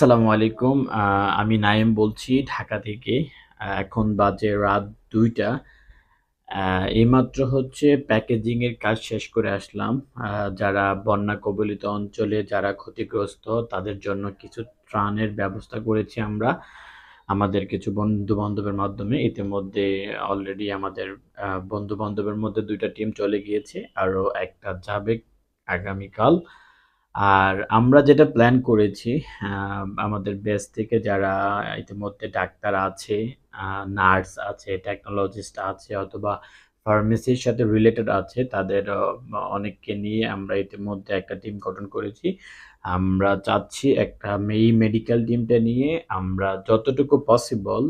আসসালামু আলাইকুম। আমি নাইম বলছি ঢাকা থেকে। এখন বাজে রাত ২টা। আ এইমাত্র হচ্ছে প্যাকেজিং এর কাজ শেষ করে আসলাম। যারা বন্যা কবলিত অঞ্চলে যারা ক্ষতিগ্রস্ত, তাদের জন্য কিছু ত্রাণের ব্যবস্থা করেছি আমরা। আমাদের কিছু বন্ধু-বান্ধবের মাধ্যমে। ইতিমধ্যে অলরেডি আমাদের আ বন্ধু-বান্ধবের মধ্যে দুইটা টিম চলে গিয়েছে। আরও একটা যাবে আগামীকাল। আর আমরা যেটা প্ল্যান করেছি আমাদের বেস থেকে যারা ইতিমধ্যে ডাক্তার আছে, নার্স আছে, টেকনোলজিস্ট আছে অথবা ফার্মেসির সাথে রিলেটেড আছে তাদের অনেককে নিয়ে আমরা ইতিমধ্যে একটা টিম গঠন করেছি। আমরা চাচ্ছি একটা এই মেডিকেল টিমটা নিয়ে আমরা যতটুকু পসিবল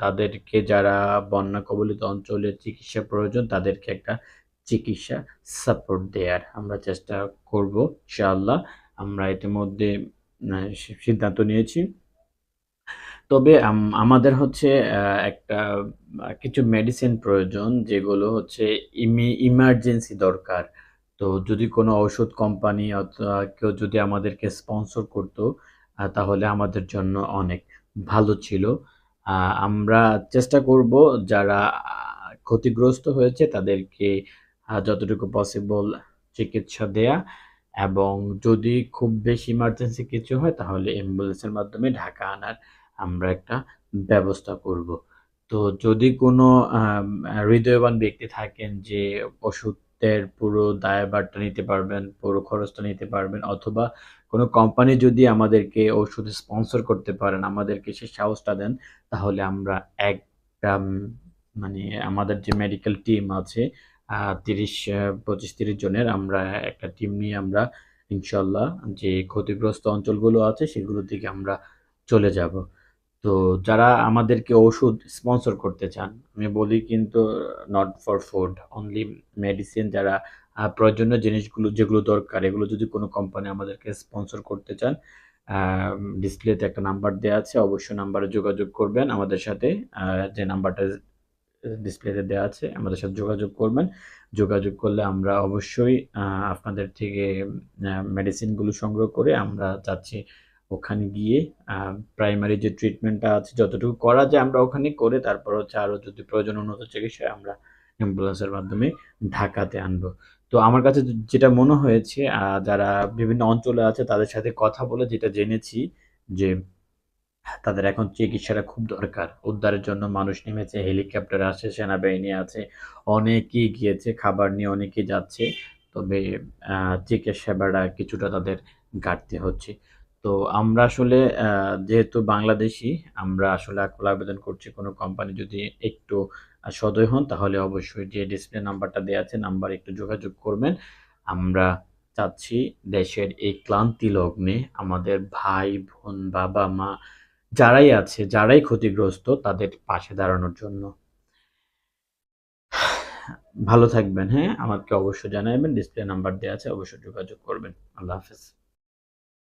তাদেরকে যারা বন্যা কবলিত অঞ্চলে চিকিৎসা প্রয়োজন তাদেরকে একটা চিকিৎসা সাপোর্ট দেওয়ার আমরা চেষ্টা করব, ইনশাআল্লাহ। আমরা ইতিমধ্যে সিদ্ধান্ত নিয়েছি। তবে আমাদের হচ্ছে একটা কিছু মেডিসিন প্রয়োজন, যেগুলো হচ্ছে ইমার্জেন্সি দরকার। তো যদি কোনো ঔষধ কোম্পানি অথবা কেউ যদি আমাদেরকে স্পন্সর করতো তাহলে আমাদের জন্য অনেক ভালো ছিল। আমরা চেষ্টা করব, যারা ক্ষতিগ্রস্ত হয়েছে, তাদেরকে যতটুকু পসিবল চিকিৎসা দেয়া এবং যদি খুব বেশি ইমার্জেন্সি কিছু হয় তাহলে অ্যাম্বুলেন্সের মাধ্যমে ঢাকা আনার আমরা একটা ব্যবস্থা করব। তো যদি কোনো হৃদয়বান ব্যক্তি থাকেন যে ওষুধের পুরো দায়ভারটা নিতে পারবেন, পুরো খরচটা নিতে পারবেন অথবা কোনো কোম্পানি যদি আমাদেরকে ওষুধ স্পন্সর করতে পারেন, আমাদেরকে সে সাহসটা দেন তাহলে আমরা একটা মানে আমাদের যে মেডিকেল টিম আছে ৩০ আ ২৫-৩০ জনের আমরা একটা টিম নিয়ে আমরা ইনশাল্লাহ যে ক্ষতিগ্রস্ত অঞ্চলগুলো আছে সেগুলোর দিকে আমরা চলে যাব। তো যারা আমাদেরকে ওষুধ স্পন্সর করতে চান, আমি বলি কিন্তু not for food only medicine যারা প্রয়োজনীয় জিনিসগুলো যেগুলো দরকার এগুলো যদি কোনো কোম্পানি আমাদেরকে স্পন্সর করতে চান, ডিসপ্লেতে একটা নাম্বার দেওয়া আছে। অবশ্যই নাম্বারে যোগাযোগ করবেন আমাদের সাথে। যে নাম্বারটা ডিসপ্লেতে দেওয়া আছে, আমাদের সাথে যোগাযোগ করবেন। যোগাযোগ করলে আমরা অবশ্যই আপনাদের থেকে মেডিসিনগুলো সংগ্রহ করে আমরা চাচ্ছি ওখানে গিয়ে প্রাইমারি যে ট্রিটমেন্টটা আছে, যতটুকু করা যায় আমরা ওখানে করে তারপর হচ্ছে আরও যদি প্রয়োজন উন্নত চিকিৎসায় আমরা অ্যাম্বুলেন্সের মাধ্যমে ঢাকাতে আনব। তো আমার কাছে যেটা মনে হয়েছে যারা বিভিন্ন অঞ্চলে আছে তাদের সাথে কথা বলে যেটা জেনেছি যে তাদের এখন চিকিৎসাটা খুব দরকার। উদ্ধারের জন্য মানুষ নেমেছে, হেলিকপ্টার আছে, সেনাবাহিনী আছে। অনেকেই গিয়েছে, খাবার নিয়ে অনেকেই যাচ্ছে। তবে চিকিৎসা কিছুটা তাদের ঘাটতি হচ্ছে। তো আমরা আসলে যেহেতু বাংলাদেশী আমরা আসলে আকুল আবেদন করছি কোনো কোম্পানি যদি একটু সদয় হন তাহলে অবশ্যই যে ডিসপ্লে নাম্বারটা দেওয়া আছে নাম্বারে একটু যোগাযোগ করবেন। আমরা চাচ্ছি দেশের এই ক্লান্তি লগ্নে আমাদের ভাই, বোন, বাবা-মা যারাই আছে, যারাই ক্ষতিগ্রস্ত তাদের পাশে দাঁড়ানোর জন্য। ভালো থাকবেন, হ্যাঁ? আমাকে অবশ্যই জানাবেন ডিসপ্লে নাম্বার দেওয়া আছে অবশ্যই যোগাযোগ করবেন। আল্লাহ হাফেজ।